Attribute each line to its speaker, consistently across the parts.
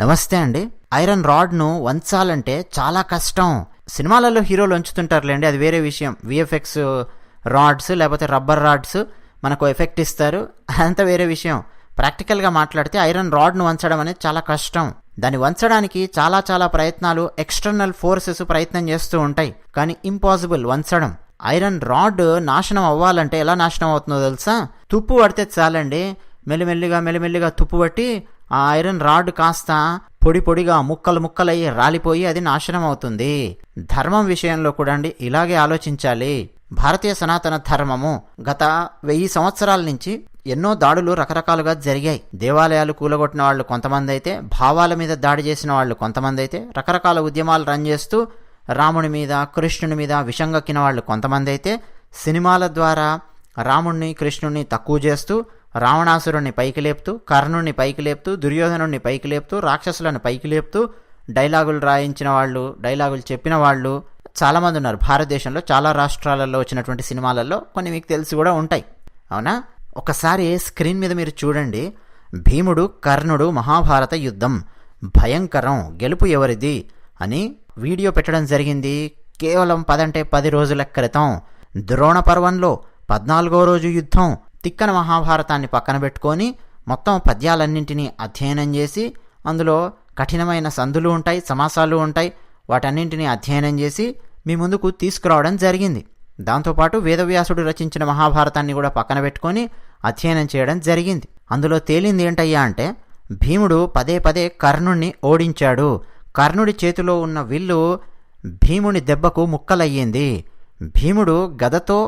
Speaker 1: నమస్తే అండి. ఐరన్ రాడ్ను వంచాలంటే చాలా కష్టం. సినిమాలలో హీరోలు వంచుతుంటారులేండి అది వేరే విషయం. విఎఫ్ఎక్స్ రాడ్స్ లేకపోతే రబ్బర్ రాడ్స్ మనకు ఎఫెక్ట్ ఇస్తారు. అదంతా వేరే విషయం. ప్రాక్టికల్గా మాట్లాడితే ఐరన్ రాడ్ను వంచడం అనేది చాలా కష్టం. దాన్ని వంచడానికి చాలా చాలా ప్రయత్నాలు ఎక్స్టర్నల్ ఫోర్సెస్ ప్రయత్నం చేస్తూ ఉంటాయి. కానీ ఇంపాసిబుల్ వంచడం. ఐరన్ రాడ్ నాశనం అవ్వాలంటే ఎలా నాశనం అవుతుందో తెలుసా? తుప్పు పడితే చాలండి. మెల్లిమెల్లిగా మెల్లిమెల్లిగా తుప్పు పట్టి ఆ ఐరన్ రాడ్ కాస్త పొడి పొడిగా ముక్కలు ముక్కలయ్యి రాలిపోయి అది నాశనం అవుతుంది. ధర్మం విషయంలో కూడా అండి ఇలాగే ఆలోచించాలి. భారతీయ సనాతన ధర్మము గత వెయ్యి సంవత్సరాల నుంచి ఎన్నో దాడులు రకరకాలుగా జరిగాయి. దేవాలయాలు కూలగొట్టిన వాళ్ళు కొంతమంది అయితే భావాల మీద దాడి చేసిన వాళ్ళు కొంతమంది అయితే రకరకాల ఉద్యమాలు రన్ చేస్తూ రాముని మీద కృష్ణుని మీద విషంగక్కిన వాళ్ళు కొంతమంది అయితే సినిమాల ద్వారా రాముణ్ణి కృష్ణుణ్ణి తక్కువ చేస్తూ రావణాసురుణ్ణి పైకి లేపుతూ కర్ణుణ్ణి పైకి లేపుతూ దుర్యోధనుణ్ణి పైకి లేపుతూ రాక్షసులను పైకి లేపుతూ డైలాగులు రాయించిన వాళ్ళు డైలాగులు చెప్పిన వాళ్ళు చాలామంది ఉన్నారు. భారతదేశంలో చాలా రాష్ట్రాలలో వచ్చినటువంటి సినిమాలలో కొన్ని మీకు తెలిసి కూడా ఉంటాయి. అవునా? ఒకసారి స్క్రీన్ మీద మీరు చూడండి. భీముడు కర్ణుడు మహాభారత యుద్ధం. భయంకరం. గెలుపు ఎవరిది? అని వీడియో పెట్టడం జరిగింది కేవలం పదంటే పది రోజుల క్రితం. ద్రోణ పర్వంలో పద్నాలుగో రోజు యుద్ధం. తిక్కన మహాభారతాన్ని పక్కన పెట్టుకొని మొత్తం పద్యాలన్నింటినీ అధ్యయనం చేసి అందులో కఠినమైన సందులు ఉంటాయి సమాసాలు ఉంటాయి వాటన్నింటినీ అధ్యయనం చేసి మీ ముందుకు తీసుకురావడం జరిగింది. దాంతోపాటు వేదవ్యాసుడు రచించిన మహాభారతాన్ని కూడా పక్కన పెట్టుకొని అధ్యయనం చేయడం జరిగింది. అందులో తేలింది ఏంటయ్యా అంటే భీముడు పదే పదే కర్ణుణ్ణి ఓడించాడు. కర్ణుడి చేతిలో ఉన్న విల్లు భీముని దెబ్బకు ముక్కలయ్యింది. భీముడు గదతో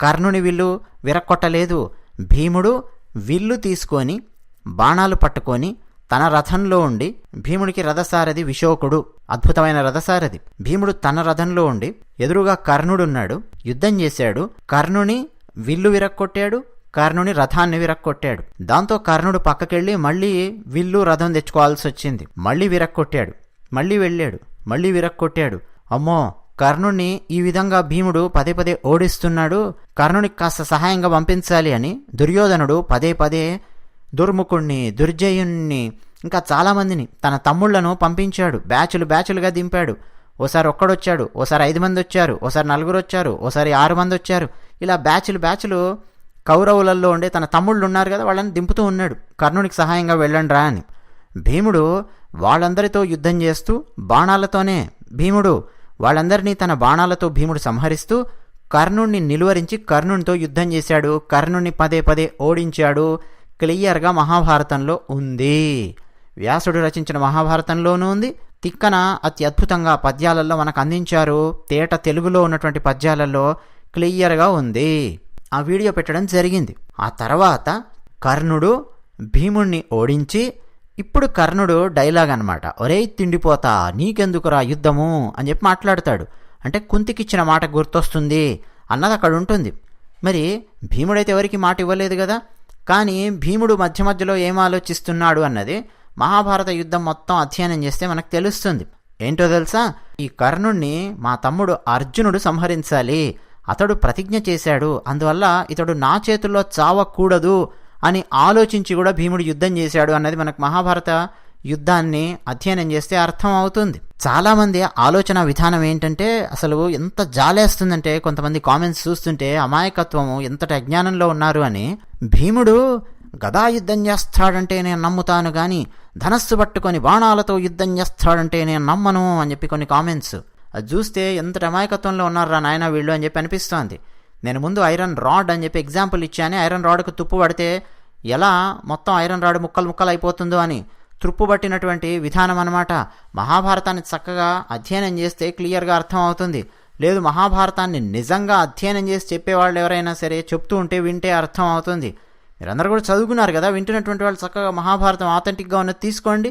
Speaker 1: కర్ణుని విల్లు విరక్కొట్టలేదు. భీముడు విల్లు తీసుకొని బాణాలు పట్టుకొని తన రథంలో ఉండి భీముడికి రథసారథి విశోకుడు అద్భుతమైన రథసారథి. భీముడు తన రథంలో ఉండి ఎదురుగా కర్ణుడున్నాడు. యుద్ధం చేశాడు. కర్ణుని విల్లు విరక్కొట్టాడు. కర్ణుని రథాన్ని విరక్కొట్టాడు. దాంతో కర్ణుడు పక్కకెళ్ళి మళ్ళీ విల్లు రథం తెచ్చుకోవాల్సి వచ్చింది. మళ్ళీ విరక్కొట్టాడు. మళ్ళీ వెళ్ళాడు. మళ్ళీ విరక్కొట్టాడు. అమ్మో! కర్ణుణ్ణి ఈ విధంగా భీముడు పదే పదే ఓడిస్తున్నాడు. కర్ణునికి కాస్త సహాయంగా పంపించాలి అని దుర్యోధనుడు పదే పదే దుర్ముఖుణ్ణి దుర్జయుణ్ణి ఇంకా చాలామందిని తన తమ్ముళ్ళను పంపించాడు. బ్యాచులు బ్యాచులుగా దింపాడు. ఓసారి ఒక్కడొచ్చాడు. ఓసారి ఐదు మంది వచ్చారు ఓసారి నలుగురు వచ్చారు ఓసారి ఆరు మంది వచ్చారు ఇలా బ్యాచులు బ్యాచులు కౌరవులలో ఉండే తన తమ్ముళ్ళు ఉన్నారు కదా వాళ్ళని దింపుతూ ఉన్నాడు. కర్ణునికి సహాయంగా వెళ్ళండి రా అని. భీముడు వాళ్ళందరితో యుద్ధం చేస్తూ బాణాలతోనే భీముడు వాళ్ళందరినీ తన బాణాలతో భీముడు సంహరిస్తూ కర్ణుణ్ణి నిలువరించి కర్ణునితో యుద్ధం చేశాడు. కర్ణుణ్ణి పదే పదే ఓడించాడు. క్లియర్గా మహాభారతంలో ఉంది. వ్యాసుడు రచించిన మహాభారతంలోనూ ఉంది. తిక్కన అతి అద్భుతంగా పద్యాలలో మనకు అందించారు. తేట తెలుగులో ఉన్నటువంటి పద్యాలలో క్లియర్గా ఉంది. ఆ వీడియో పెట్టడం జరిగింది. ఆ తర్వాత కర్ణుడు భీముణ్ణి ఓడించి ఇప్పుడు కర్ణుడు డైలాగ్ అనమాట ఒరే తిండిపోతా నీకెందుకురా యుద్ధము? అని చెప్పి మాట్లాడతాడు. అంటే కుంతికిచ్చిన మాట గుర్తొస్తుంది అన్నది అక్కడ ఉంటుంది. మరి భీముడైతే ఎవరికి మాట ఇవ్వలేదు కదా? కానీ భీముడు మధ్య మధ్యలో ఏం ఆలోచిస్తున్నాడు అన్నది మహాభారత యుద్ధం మొత్తం అధ్యయనం చేస్తే మనకు తెలుస్తుంది. ఏంటో తెలుసా? ఈ కర్ణుణ్ణి మా తమ్ముడు అర్జునుడు సంహరించాలి. అతడు ప్రతిజ్ఞ చేశాడు. అందువల్ల ఇతడు నా చేతుల్లో చావకూడదు అని ఆలోచించి కూడా భీముడు యుద్ధం చేశాడు అన్నది మనకు మహాభారత యుద్ధాన్ని అధ్యయనం చేస్తే అర్థం అవుతుంది. చాలామంది ఆలోచన విధానం ఏంటంటే అసలు ఎంత జాలేస్తుందంటే కొంతమంది కామెంట్స్ చూస్తుంటే అమాయకత్వము ఎంతటి అజ్ఞానంలో ఉన్నారు అని. భీముడు గదా యుద్ధం చేస్తాడంటే నేను నమ్ముతాను కానీ ధనస్సు పట్టుకొని బాణాలతో యుద్ధం చేస్తాడంటే నేను నమ్మను అని చెప్పి కొన్ని కామెంట్స్. అది చూస్తే ఎంతటి అమాయకత్వంలో ఉన్నారా నాయన వీళ్ళు అని చెప్పి అనిపిస్తోంది. నేను ముందు ఐరన్ రాడ్ అని చెప్పి ఎగ్జాంపుల్ ఇచ్చాను ఐరన్ రాడ్కు తుప్పు పడితే ఎలా మొత్తం ఐరన్ రాడ్ ముక్కలు ముక్కలు అయిపోతుందో అని తుప్పు పట్టినటువంటి విధానం అనమాట మహాభారతాన్ని చక్కగా అధ్యయనం చేస్తే క్లియర్గా అర్థం అవుతుంది లేదు మహాభారతాన్ని నిజంగా అధ్యయనం చేసి చెప్పేవాళ్ళు ఎవరైనా సరే చెప్తూ ఉంటే వింటే అర్థం అవుతుంది మీరందరూ కూడా చదువుకున్నారు కదా వింటున్నటువంటి వాళ్ళు చక్కగా మహాభారతం ఆథెంటిక్గా ఉన్నది తీసుకోండి.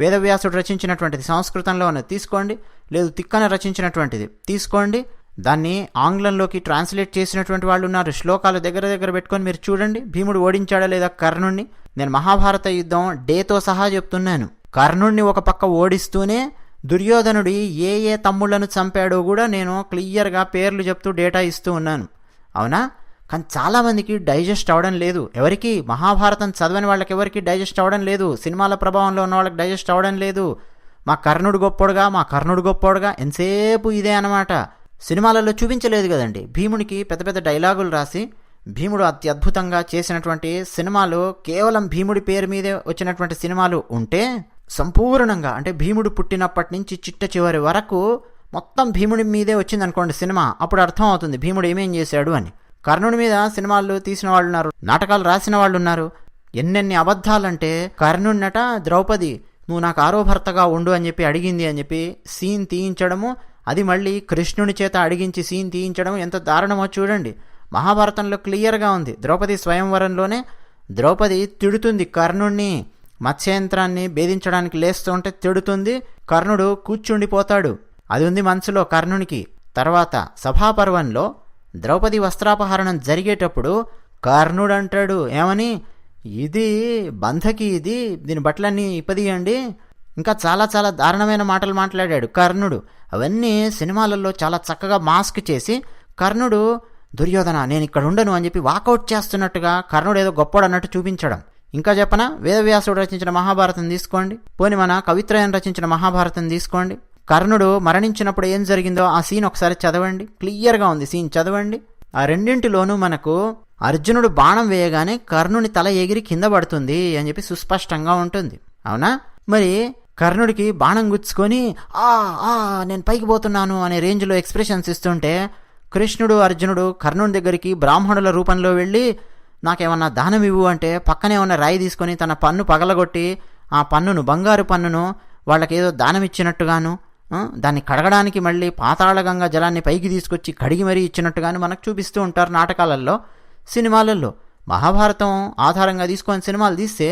Speaker 1: వేదవ్యాసుడు రచించినటువంటిది సంస్కృతంలో ఉన్నది తీసుకోండి. లేదు తిక్కన రచించినటువంటిది తీసుకోండి. దాన్ని ఆంగ్లంలోకి ట్రాన్స్లేట్ చేసినటువంటి వాళ్ళు ఉన్నారు. శ్లోకాలు దగ్గర దగ్గర పెట్టుకొని మీరు చూడండి. భీముడు ఓడించాడా లేదా? కర్ణుణ్ణి. నేను మహాభారత యుద్ధం డేతో సహా చెప్తున్నాను. కర్ణుణ్ణి ఒక పక్క ఓడిస్తూనే దుర్యోధనుడి ఏ ఏ తమ్ముళ్ళను చంపాడో కూడా నేను క్లియర్గా పేర్లు చెప్తూ డేటా ఇస్తూ ఉన్నాను. అవునా? కానీ చాలామందికి డైజెస్ట్ అవ్వడం లేదు. ఎవరికి? మహాభారతం చదవని వాళ్ళకి ఎవరికి డైజెస్ట్ అవ్వడం లేదు. సినిమాల ప్రభావంలో ఉన్న వాళ్ళకి డైజెస్ట్ అవ్వడం లేదు. మా కర్ణుడు గొప్పోడుగా మా కర్ణుడు గొప్పోడుగా ఎంతసేపు ఇదే అనమాట సినిమాలలో చూపించలేదు కదండి. భీమునికి పెద్ద పెద్ద డైలాగులు రాసి భీముడు అత్యద్భుతంగా చేసినటువంటి సినిమాలు కేవలం భీముడి పేరు మీదే వచ్చినటువంటి సినిమాలు ఉంటే సంపూర్ణంగా అంటే భీముడు పుట్టినప్పటి నుంచి చిట్ట చివరి వరకు మొత్తం భీముడి మీదే వచ్చింది అనుకోండి సినిమా అప్పుడు అర్థం అవుతుంది భీముడు ఏమేం చేశాడు అని. కర్ణుడి మీద సినిమాలు తీసిన వాళ్ళు ఉన్నారు నాటకాలు రాసిన వాళ్ళు ఉన్నారు. ఎన్నెన్ని అబద్ధాలంటే కర్ణుడినట ద్రౌపది నువ్వు నాకు ఆరో భర్తగా ఉండు అని చెప్పి అడిగింది అని చెప్పి సీన్ తీయించడము అది మళ్ళీ కృష్ణుని చేత అడిగించి సీన్ తీయించడం ఎంత దారుణమో చూడండి. మహాభారతంలో క్లియర్గా ఉంది. ద్రౌపది స్వయంవరంలోనే ద్రౌపది తిడుతుంది కర్ణుణ్ణి. మత్స్యంత్రాన్ని భేదించడానికి లేస్తుంటే తిడుతుంది. కర్ణుడు కూర్చుండిపోతాడు. అది ఉంది మనసులో కర్ణునికి. తర్వాత సభాపర్వంలో ద్రౌపది వస్త్రాపహరణం జరిగేటప్పుడు కర్ణుడు అంటాడు ఏమని? ఇది బంధకి ఇది? దీని బట్టలన్నీ ఇప్పదీయండి. ఇంకా చాలా చాలా దారుణమైన మాటలు మాట్లాడాడు. కర్ణుడు అవన్నీ సినిమాలలో చాలా చక్కగా మాస్క్ చేసి కర్ణుడు దుర్యోధన నేను ఇక్కడ ఉండను అని చెప్పి వాకౌట్ చేస్తున్నట్టుగా కర్ణుడు ఏదో గొప్పడు అన్నట్టు చూపించడం. ఇంకా చెప్పన? వేదవ్యాసుడు రచించిన మహాభారతం తీసుకోండి. పోని మన కవిత్రయం రచించిన మహాభారతం తీసుకోండి. కర్ణుడు మరణించినప్పుడు ఏం జరిగిందో ఆ సీన్ ఒకసారి చదవండి. క్లియర్గా ఉంది సీన్ చదవండి. ఆ రెండింటిలోనూ మనకు అర్జునుడు బాణం వేయగానే కర్ణుని తల ఎగిరి కింద పడుతుంది అని చెప్పి సుస్పష్టంగా ఉంటుంది. అవునా? మరి కర్ణుడికి బాణం గుచ్చుకొని ఆ ఆ నేను పైకి పోతున్నాను అనే రేంజ్లో ఎక్స్ప్రెషన్స్ ఇస్తుంటే కృష్ణుడు అర్జునుడు కర్ణుడి దగ్గరికి బ్రాహ్మణుల రూపంలో వెళ్ళి నాకేమన్నా దానం ఇవ్వు అంటే పక్కనే ఉన్న రాయి తీసుకొని తన పన్ను పగలగొట్టి ఆ పన్నును బంగారు పన్నును వాళ్ళకేదో దానం ఇచ్చినట్టుగాను దాన్ని కడగడానికి మళ్ళీ పాతాళగంగా జలాన్ని పైకి తీసుకొచ్చి కడిగి మరీ ఇచ్చినట్టుగాను మనకు చూపిస్తూ ఉంటారు నాటకాలలో సినిమాలలో. మహాభారతం ఆధారంగా తీసుకొని సినిమాలు తీస్తే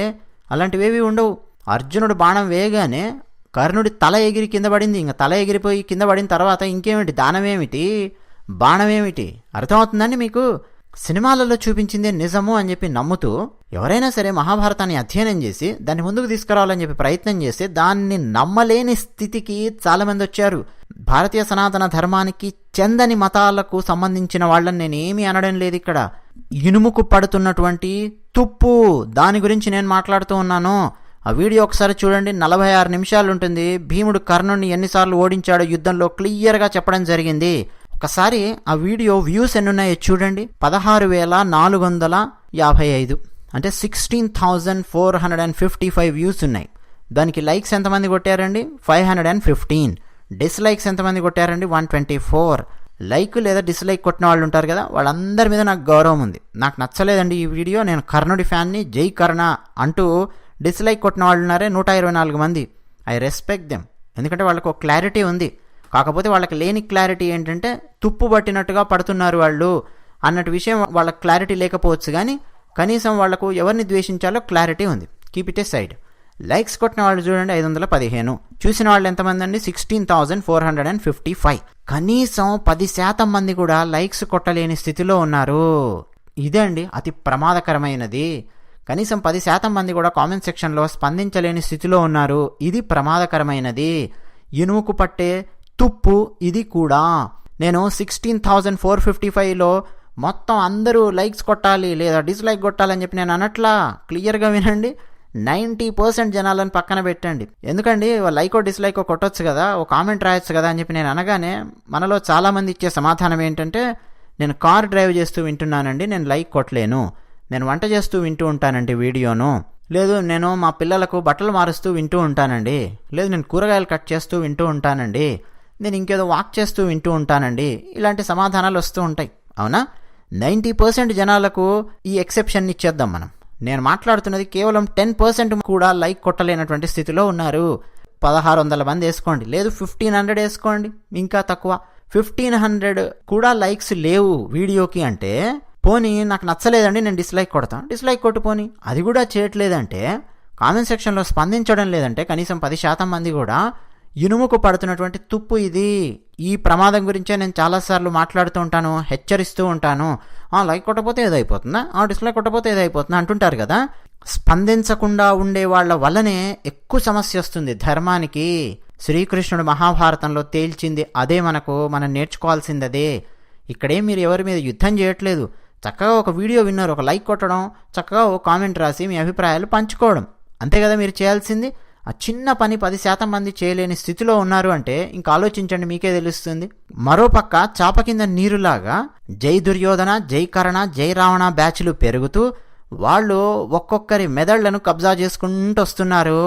Speaker 1: అలాంటివేవి ఉండవు. అర్జునుడు బాణం వేయగానే కర్ణుడి తల ఎగిరి కింద పడింది. ఇంకా తల ఎగిరిపోయి కింద పడిన తర్వాత ఇంకేమిటి? దానమేమిటి? బాణమేమిటి? అర్థమవుతుందండి మీకు? సినిమాలలో చూపించిందే నిజము అని చెప్పి నమ్ముతూ ఎవరైనా సరే మహాభారతాన్ని అధ్యయనం చేసి దాన్ని ముందుకు తీసుకురావాలని చెప్పి ప్రయత్నం చేస్తే దాన్ని నమ్మలేని స్థితికి చాలామంది వచ్చారు. భారతీయ సనాతన ధర్మానికి చెందని మతాలకు సంబంధించిన వాళ్ళని నేను ఏమీ అనడం లేదు ఇక్కడ. ఇనుముకు పడుతున్నటువంటి తుప్పు. దాని గురించి నేను మాట్లాడుతూ ఉన్నాను. ఆ వీడియో ఒకసారి చూడండి. నలభై ఆరు నిమిషాలు ఉంటుంది భీముడు కర్ణుడిని ఎన్నిసార్లు ఓడించాడో యుద్ధంలో క్లియర్గా చెప్పడం జరిగింది. ఒకసారి ఆ వీడియో వ్యూస్ ఎన్ని ఉన్నాయో చూడండి. పదహారు వేల నాలుగు వందల యాభై ఐదు. అంటే sixteen thousand four hundred and fifty five views ఉన్నాయి. దానికి లైక్స్ ఎంతమంది కొట్టారండి? Five hundred and fifteen. Dislikes ఎంతమంది కొట్టారండి? One twenty four. లైక్ లేదా డిస్లైక్ కొట్టిన వాళ్ళు ఉంటారు కదా వాళ్ళందరి మీద నాకు గౌరవం ఉంది. నాకు నచ్చలేదండి ఈ వీడియో. నేను కర్ణుడి ఫ్యాన్ని జై కర్ణ అంటూ డిస్లైక్ కొట్టిన వాళ్ళు ఉన్నారే నూట ఇరవై నాలుగు మంది. I respect them. ఎందుకంటే వాళ్ళకు ఒక క్లారిటీ ఉంది. కాకపోతే వాళ్ళకి లేని క్లారిటీ ఏంటంటే తుప్పు పట్టినట్టుగా పడుతున్నారు వాళ్ళు అన్నట్టు విషయం వాళ్ళకి క్లారిటీ లేకపోవచ్చు కానీ కనీసం వాళ్ళకు ఎవరిని ద్వేషించాలో క్లారిటీ ఉంది. Keep it aside likes కొట్టిన వాళ్ళు చూడండి ఐదు వందల పదిహేను. చూసిన వాళ్ళు ఎంతమంది అండి? Sixteen thousand four hundred and fifty five. కనీసం పది శాతం మంది కూడా లైక్స్ కొట్టలేని స్థితిలో ఉన్నారు. ఇదే అండి అతి ప్రమాదకరమైనది. కనీసం పది శాతం మంది కూడా కామెంట్ సెక్షన్లో స్పందించలేని స్థితిలో ఉన్నారు. ఇది ప్రమాదకరమైనది. ఇనుముకు పట్టే తుప్పు ఇది కూడా. నేను సిక్స్టీన్ థౌజండ్ ఫోర్ ఫిఫ్టీ ఫైవ్లో మొత్తం అందరూ లైక్స్ కొట్టాలి లేదా డిస్లైక్ కొట్టాలని చెప్పి నేను అనట్లా. క్లియర్గా వినండి. నైంటీ పర్సెంట్ జనాలను పక్కన పెట్టండి. ఎందుకండి? లైకో డిస్లైకో కొట్టొచ్చు కదా? ఓ కామెంట్ రాయొచ్చు కదా అని చెప్పి నేను అనగానే మనలో చాలామంది ఇచ్చే సమాధానం ఏంటంటే నేను కార్ డ్రైవ్ చేస్తూ వింటున్నానండి నేను లైక్ కొట్టలేను. నేను వంట చేస్తూ వింటూ ఉంటానండి వీడియోను. లేదు నేను మా పిల్లలకు బట్టలు మారుస్తూ వింటూ ఉంటానండి. లేదు నేను కూరగాయలు కట్ చేస్తూ వింటూ ఉంటానండి. నేను ఇంకేదో వాక్ చేస్తూ వింటూ ఉంటానండి. ఇలాంటి సమాధానాలు వస్తూ ఉంటాయి. అవునా? నైంటీ పర్సెంట్ జనాలకు ఈ ఎక్సెప్షన్ ఇచ్చేద్దాం మనం. నేను మాట్లాడుతున్నది కేవలం టెన్ పర్సెంట్ కూడా లైక్ కొట్టలేనటువంటి స్థితిలో ఉన్నారు. పదహారు వందల మంది వేసుకోండి. లేదు ఫిఫ్టీన్ హండ్రెడ్ వేసుకోండి. ఇంకా తక్కువ. ఫిఫ్టీన్ హండ్రెడ్ కూడా లైక్స్ లేవు వీడియోకి అంటే పోనీ నాకు నచ్చలేదండి నేను డిస్లైక్ కొడతాను డిస్లైక్ కొట్టు పోనీ. అది కూడా చేయట్లేదంటే కామెంట్ సెక్షన్లో స్పందించడం లేదంటే కనీసం పది శాతం మంది కూడా ఇనుముకు పడుతున్నటువంటి తుప్పు ఇది. ఈ ప్రమాదం గురించే నేను చాలాసార్లు మాట్లాడుతూ ఉంటాను హెచ్చరిస్తూ ఉంటాను. ఆ లైక్ కొట్టపోతే ఏదైపోతుందా? ఆ డిస్లైక్ కొట్టపోతే ఏదైపోతుందా? అంటుంటారు కదా. స్పందించకుండా ఉండే వాళ్ళ వల్లనే ఎక్కువ సమస్య వస్తుంది ధర్మానికి. శ్రీకృష్ణుడు మహాభారతంలో తేల్చింది అదే మనకు మనం నేర్చుకోవాల్సింది అదే ఇక్కడే మీరు ఎవరి మీద యుద్ధం చేయట్లేదు. చక్కగా ఒక వీడియో విన్నారు ఒక లైక్ కొట్టడం చక్కగా ఒక కామెంట్ రాసి మీ అభిప్రాయాలు పంచుకోవడం. అంతే కదా మీరు చేయాల్సింది? ఆ చిన్న పని పది శాతం మంది చేయలేని స్థితిలో ఉన్నారు అంటే ఇంకా ఆలోచించండి మీకే తెలుస్తుంది. మరోపక్క చాప కింద నీరులాగా జై దుర్యోధన జై కరణ జై రావణ బ్యాచ్లు పెరుగుతూ వాళ్ళు ఒక్కొక్కరి మెదళ్ళను కబ్జా చేసుకుంటూ వస్తున్నారు.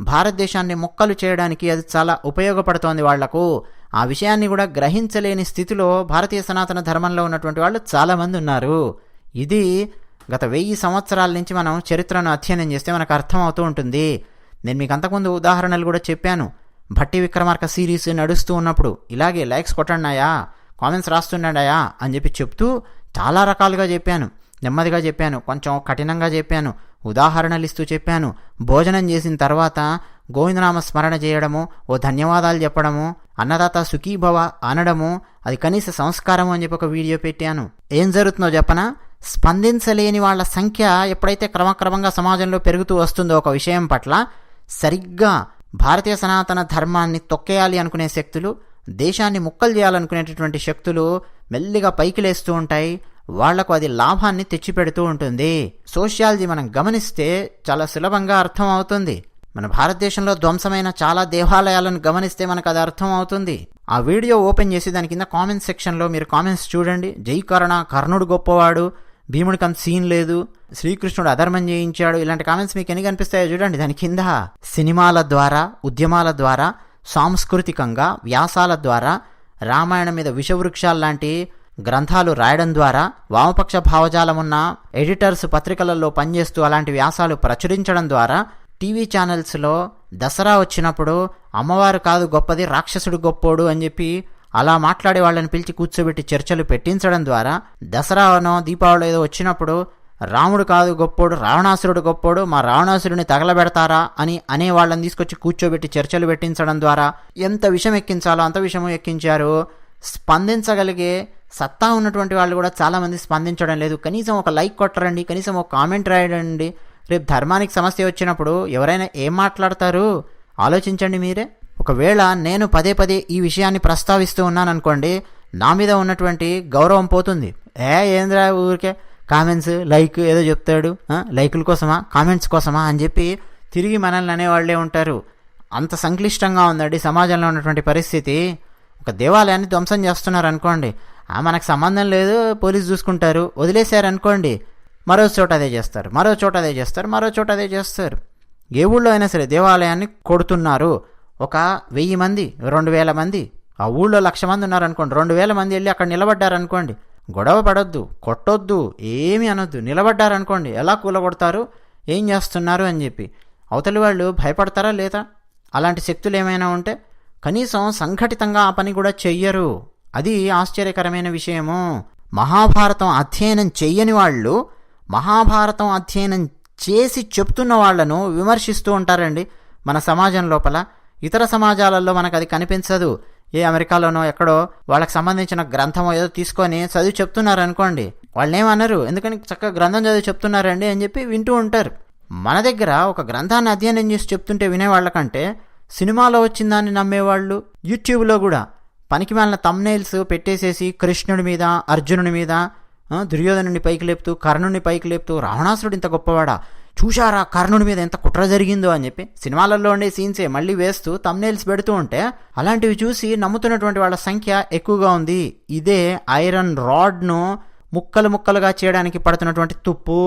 Speaker 1: భారతదేశాన్ని ముక్కలు చేయడానికి అది చాలా ఉపయోగపడుతోంది వాళ్ళకు. ఆ విషయాన్ని కూడా గ్రహించలేని స్థితిలో భారతీయ సనాతన ధర్మంలో ఉన్నటువంటి వాళ్ళు చాలామంది ఉన్నారు. ఇది గత వెయ్యి సంవత్సరాల నుంచి మనం చరిత్రను అధ్యయనం చేస్తే మనకు అర్థమవుతూ ఉంటుంది. నేను మీకు అంతకుముందు ఉదాహరణలు కూడా చెప్పాను. భట్టి విక్రమార్క సిరీస్ నడుస్తూ ఉన్నప్పుడు ఇలాగే లైక్స్ కొట్టండాయా కామెంట్స్ రాస్తున్నాడాయా అని చెప్పి చెప్తూ చాలా రకాలుగా చెప్పాను. నెమ్మదిగా చెప్పాను కొంచెం కఠినంగా చెప్పాను. ఉదాహరణలు ఇస్తూ చెప్పాను. భోజనం చేసిన తర్వాత గోవిందనామ స్మరణ చేయడము ఓ ధన్యవాదాలు చెప్పడము అన్నదాత సుఖీభవ అనడము అది కనీస సంస్కారము అని చెప్పి ఒక వీడియో పెట్టాను. ఏం జరుగుతుందో చెప్పనా? స్పందించలేని వాళ్ళ సంఖ్య ఎప్పుడైతే క్రమక్రమంగా సమాజంలో పెరుగుతూ వస్తుందో ఒక విషయం పట్ల సరిగ్గా భారతీయ సనాతన ధర్మాన్ని తొక్కేయాలి అనుకునే శక్తులు దేశాన్ని ముక్కలు చేయాలనుకునేటటువంటి శక్తులు మెల్లిగా పైకి లేస్తూ ఉంటాయి. వాళ్ళకు అది లాభాన్ని తెచ్చిపెడుతూ ఉంటుంది. సోషియాలజీ మనం గమనిస్తే చాలా సులభంగా అర్థం అవుతుంది మన భారతదేశంలో ధ్వంసమైన చాలా దేవాలయాలను గమనిస్తే మనకు అది అర్థం అవుతుంది ఆ వీడియో ఓపెన్ చేసి దాని కింద కామెంట్స్ సెక్షన్లో మీరు కామెంట్స్ చూడండి. జై కరుణ కర్ణుడు గొప్పవాడు భీముడికి అంత సీన్ లేదు శ్రీకృష్ణుడు అధర్మం చేయించాడు. ఇలాంటి కామెంట్స్ మీకు ఎన్ని కనిపిస్తాయో చూడండి. దాని కింద సినిమాల ద్వారా ఉద్యమాల ద్వారా సాంస్కృతికంగా వ్యాసాల ద్వారా రామాయణం మీద విషవృక్షాలు లాంటి గ్రంథాలు రాయడం ద్వారా వామపక్ష భావజాలమున్న ఎడిటర్స్ పత్రికలలో పనిచేస్తూ అలాంటి వ్యాసాలు ప్రచురించడం ద్వారా టీవీ ఛానల్స్లో దసరా వచ్చినప్పుడు అమ్మవారు కాదు గొప్పది రాక్షసుడు గొప్పోడు అని చెప్పి అలా మాట్లాడే వాళ్ళని పిలిచి కూర్చోబెట్టి చర్చలు పెట్టించడం ద్వారా దసరానో దీపావళి ఏదో వచ్చినప్పుడు రాముడు కాదు గొప్పోడు రావణాసురుడు గొప్పోడు మా రావణాసురుడిని తగలబెడతారా అని అనే వాళ్ళని తీసుకొచ్చి కూర్చోబెట్టి చర్చలు పెట్టించడం ద్వారా ఎంత విషం ఎక్కించాలో అంత విషము ఎక్కించారు. స్పందించగలిగే సత్తా ఉన్నటువంటి వాళ్ళు కూడా చాలామంది స్పందించడం లేదు. కనీసం ఒక లైక్ కొట్టరండి కనీసం ఒక కామెంట్ రాయడండి రేపు ధర్మానికి సమస్య వచ్చినప్పుడు ఎవరైనా ఏం మాట్లాడతారు? ఆలోచించండి మీరే. ఒకవేళ నేను పదే పదే ఈ విషయాన్ని ప్రస్తావిస్తూ ఉన్నాను అనుకోండి నా మీద ఉన్నటువంటి గౌరవం పోతుంది. ఏ ఏంద్రా ఊరికే? కామెంట్స్ లైక్ ఏదో చెప్తాడు. లైకుల కోసమా? కామెంట్స్ కోసమా? అని చెప్పి తిరిగి మనల్ని అనేవాళ్ళే ఉంటారు. అంత సంక్లిష్టంగా ఉందండి సమాజంలో ఉన్నటువంటి పరిస్థితి. ఒక దేవాలయాన్ని ధ్వంసం చేస్తున్నారు అనుకోండి మనకు సంబంధం లేదు పోలీసు చూసుకుంటారు. వదిలేశారు అనుకోండి మరో చోట అదే చేస్తారు మరో చోట అదే చేస్తారు మరో చోట అదే చేస్తారు. ఏ ఊళ్ళో అయినా సరే దేవాలయాన్ని కొడుతున్నారు. ఒక వెయ్యి మంది రెండు వేల మంది ఆ ఊళ్ళో లక్ష మంది ఉన్నారనుకోండి రెండు వేల మంది వెళ్ళి అక్కడ నిలబడ్డారనుకోండి గొడవ పడొద్దు కొట్టొద్దు ఏమీ అనొద్దు నిలబడ్డారనుకోండి ఎలా కూలగొడతారు ఏం చేస్తున్నారు అని చెప్పి. అవతలి వాళ్ళు భయపడతారా లేదా? అలాంటి శక్తులు ఏమైనా ఉంటే కనీసం సంఘటితంగా ఆ పని కూడా చెయ్యరు. అది ఆశ్చర్యకరమైన విషయము. మహాభారతం అధ్యయనం చెయ్యని వాళ్ళు మహాభారతం అధ్యయనం చేసి చెప్తున్న వాళ్ళను విమర్శిస్తూ ఉంటారండి మన సమాజం లోపల. ఇతర సమాజాలలో మనకు అది కనిపించదు. ఏ అమెరికాలోనో ఎక్కడో వాళ్ళకి సంబంధించిన గ్రంథమో ఏదో తీసుకొని చదివి చెప్తున్నారు అనుకోండి వాళ్ళు ఏమన్నారు ఎందుకని చక్కగా గ్రంథం చదివి చెప్తున్నారండి అని చెప్పి వింటూ ఉంటారు. మన దగ్గర ఒక గ్రంథాన్ని అధ్యయనం చేసి చెప్తుంటే వినేవాళ్ళకంటే సినిమాలో వచ్చిందాన్ని నమ్మేవాళ్ళు యూట్యూబ్లో కూడా. పనికి మాలిన తమ్నైల్స్ పెట్టేసేసి కృష్ణుడి మీద అర్జునుడి మీద దుర్యోధనుని పైకి లేపుతూ కర్ణుని పైకి లేపుతూ రావణాసురుడు ఇంత గొప్పవాడా? చూశారా కర్ణుడి మీద ఎంత కుట్ర జరిగిందో అని చెప్పి సినిమాలలో ఉండే సీన్సే మళ్ళీ వేస్తూ తమ్నేల్స్ పెడుతూ ఉంటే అలాంటివి చూసి నమ్ముతున్నటువంటి వాళ్ళ సంఖ్య ఎక్కువగా ఉంది. ఇదే ఐరన్ రాడ్ను ముక్కలు ముక్కలుగా చేయడానికి పడుతున్నటువంటి తుప్పు.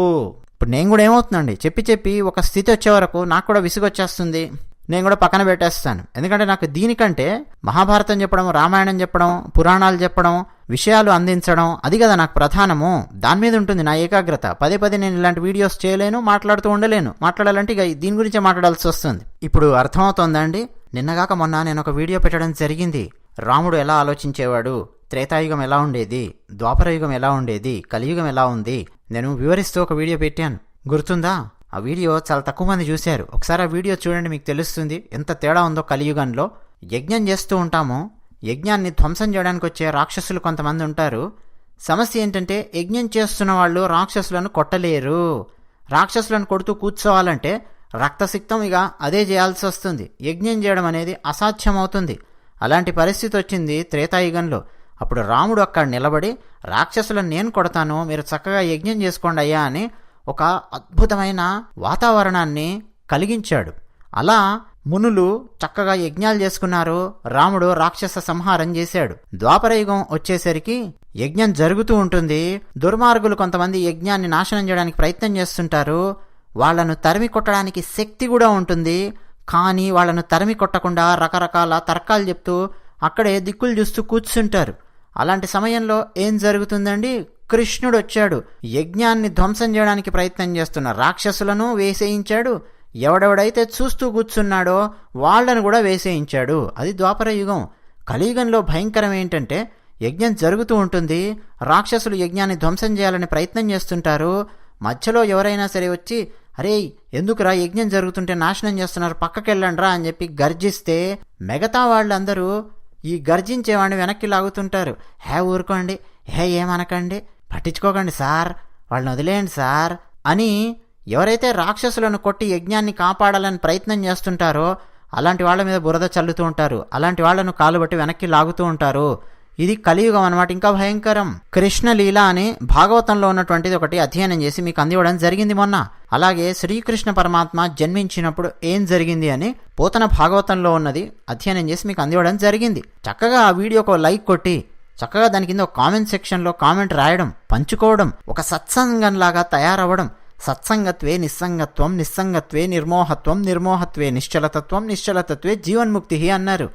Speaker 1: ఇప్పుడు నేను కూడా ఏమవుతుందండి? చెప్పి చెప్పి ఒక స్థితి వచ్చే వరకు నాకు కూడా విసుగొచ్చేస్తుంది. నేను కూడా పక్కన పెట్టేస్తాను. ఎందుకంటే నాకు దీనికంటే మహాభారతం చెప్పడం రామాయణం చెప్పడం పురాణాలు చెప్పడం విషయాలు అందించడం అది కదా నాకు ప్రధానము. దాని మీద ఉంటుంది నా ఏకాగ్రత. పదే పదే నేను ఇలాంటి వీడియోస్ చేయలేను మాట్లాడుతూ ఉండలేను. మాట్లాడాలంటే ఇక దీని గురించే మాట్లాడాల్సి వస్తుంది. ఇప్పుడు అర్థమవుతోందండి? నిన్నగాక మొన్న నేను ఒక వీడియో పెట్టడం జరిగింది. రాముడు ఎలా ఆలోచించేవాడు? త్రేతాయుగం ఎలా ఉండేది? ద్వాపరయుగం ఎలా ఉండేది? కలియుగం ఎలా ఉంది? నేను వివరిస్తూ ఒక వీడియో పెట్టాను. గుర్తుందా? ఆ వీడియో చాలా తక్కువ మంది చూశారు. ఒకసారి ఆ వీడియో చూడండి మీకు తెలుస్తుంది. ఎంత తేడా ఉందో కలియుగంలో. యజ్ఞం చేస్తూ ఉంటాము. యజ్ఞాన్ని ధ్వంసం చేయడానికి వచ్చే రాక్షసులు కొంతమంది ఉంటారు. సమస్య ఏంటంటే యజ్ఞం చేస్తున్న వాళ్ళు రాక్షసులను కొట్టలేరు. రాక్షసులను కొడుతూ కూర్చోవాలంటే రక్తసిక్తం ఇక అదే చేయాల్సి వస్తుంది. యజ్ఞం చేయడం అనేది అసాధ్యం అవుతుంది అలాంటి పరిస్థితి వచ్చింది త్రేతాయుగంలో. అప్పుడు రాముడు అక్కడ నిలబడి రాక్షసులను నేను కొడతాను మీరు చక్కగా యజ్ఞం చేసుకోండి అయ్యా అని ఒక అద్భుతమైన వాతావరణాన్ని కలిగించాడు. అలా మునులు చక్కగా యజ్ఞాలు చేసుకున్నారు. రాముడు రాక్షస సంహారం చేశాడు. ద్వాపరయుగం వచ్చేసరికి యజ్ఞం జరుగుతూ ఉంటుంది. దుర్మార్గులు కొంతమంది యజ్ఞాన్ని నాశనం చేయడానికి ప్రయత్నం చేస్తుంటారు. వాళ్ళను తరిమి కొట్టడానికి శక్తి కూడా ఉంటుంది. కానీ వాళ్ళను తరిమి కొట్టకుండా రకరకాల తర్కాలు చెప్తూ అక్కడే దిక్కులు చూస్తూ కూర్చుంటారు. అలాంటి సమయంలో ఏం జరుగుతుందండి? కృష్ణుడు వచ్చాడు యజ్ఞాన్ని ధ్వంసం చేయడానికి ప్రయత్నం చేస్తున్న రాక్షసులను వేసేయించాడు. ఎవడెవడైతే చూస్తూ కూర్చున్నాడో వాళ్ళను కూడా వేసేయించాడు. అది ద్వాపర యుగం. కలియుగంలో భయంకరం ఏంటంటే యజ్ఞం జరుగుతూ ఉంటుంది. రాక్షసులు యజ్ఞాన్ని ధ్వంసం చేయాలని ప్రయత్నం చేస్తుంటారు. మధ్యలో ఎవరైనా సరే వచ్చి అరే ఎందుకురా యజ్ఞం జరుగుతుంటే నాశనం చేస్తున్నారు? పక్కకెళ్ళండ్రా అని చెప్పి గర్జిస్తే మిగతా వాళ్ళందరూ ఈ గర్జించేవాడిని వెనక్కి లాగుతుంటారు. హే ఊరుకోండి. హే ఏమనకండి. పట్టించుకోకండి సార్. వాళ్ళని వదిలేయండి సార్ అని ఎవరైతే రాక్షసులను కొట్టి యజ్ఞాన్ని కాపాడాలని ప్రయత్నం చేస్తుంటారో అలాంటి వాళ్ళ మీద బురద చల్లుతూ ఉంటారు. అలాంటి వాళ్ళను కాలుబట్టి వెనక్కి లాగుతూ ఉంటారు. ఇది కలియుగం అనమాట ఇంకా భయంకరం. కృష్ణలీల అని భాగవతంలో ఉన్నటువంటిది ఒకటి అధ్యయనం చేసి మీకు అందివ్వడం జరిగింది మొన్న. అలాగే శ్రీకృష్ణ పరమాత్మ జన్మించినప్పుడు ఏం జరిగింది అని పోతన భాగవతంలో ఉన్నది అధ్యయనం చేసి మీకు అందివ్వడం జరిగింది. చక్కగా ఆ వీడియోకు లైక్ కొట్టి చక్కగా దాని కింద ఒక కామెంట్ సెక్షన్లో కామెంట్ రాయడం పంచుకోవడం ఒక సత్సంగంలాగా తయారవ్వడం. సత్సంగత్వే నిస్సంగత్వం నిస్సంగత్వే నిర్మోహత్వం నిర్మోహత్వే నిశ్చలతత్వం నిశ్చలతత్వే జీవన్ముక్తి అన్నారు.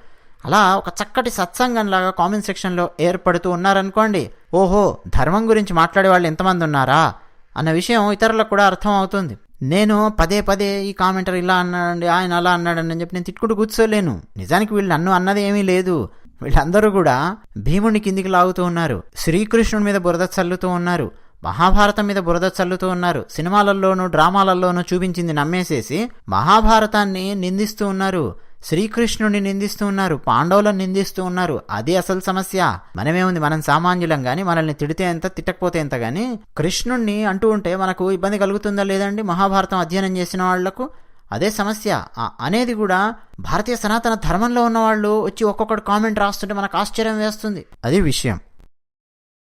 Speaker 1: అలా ఒక చక్కటి సత్సంగంలాగా కామెంట్ సెక్షన్లో ఏర్పడుతూ ఉన్నారనుకోండి ఓహో ధర్మం గురించి మాట్లాడే వాళ్ళు ఎంతమంది ఉన్నారా? అన్న విషయం ఇతరులకు కూడా అర్థం అవుతుంది. నేను పదే పదే ఈ కామెంటర్ ఇలా అన్నాడండి ఆయన అలా అన్నాడని అని చెప్పి నేను తిట్టుకుంటూ కూర్చోలేను. నిజానికి వీళ్ళు నన్ను అన్నది ఏమీ లేదు. వీళ్ళందరూ కూడా భీముని కిందికి లాగుతూ ఉన్నారు. శ్రీకృష్ణుడి మీద బురద చల్లుతూ ఉన్నారు. మహాభారతం మీద బురద చల్లుతూ ఉన్నారు. సినిమాలలోనూ డ్రామాలలోనూ చూపించింది నమ్మేసేసి మహాభారతాన్ని నిందిస్తూ ఉన్నారు. శ్రీకృష్ణుడిని నిందిస్తూ ఉన్నారు. పాండవులను నిందిస్తూ ఉన్నారు. అది అసలు సమస్య. మనమేముంది? మనం సామాన్యులం గాని మనల్ని తిడితే ఎంత తిట్టకపోతే ఎంత గాని కృష్ణుణ్ణి అంటూ ఉంటే మనకు ఇబ్బంది కలుగుతుందా లేదండి మహాభారతం అధ్యయనం చేసిన వాళ్ళకు? అదే సమస్య. అనేది కూడా భారతీయ సనాతన ధర్మంలో ఉన్నవాళ్ళు వచ్చి ఒక్కొక్కటి కామెంట్ రాస్తుంటే మనకు ఆశ్చర్యం వేస్తుంది. అది విషయం.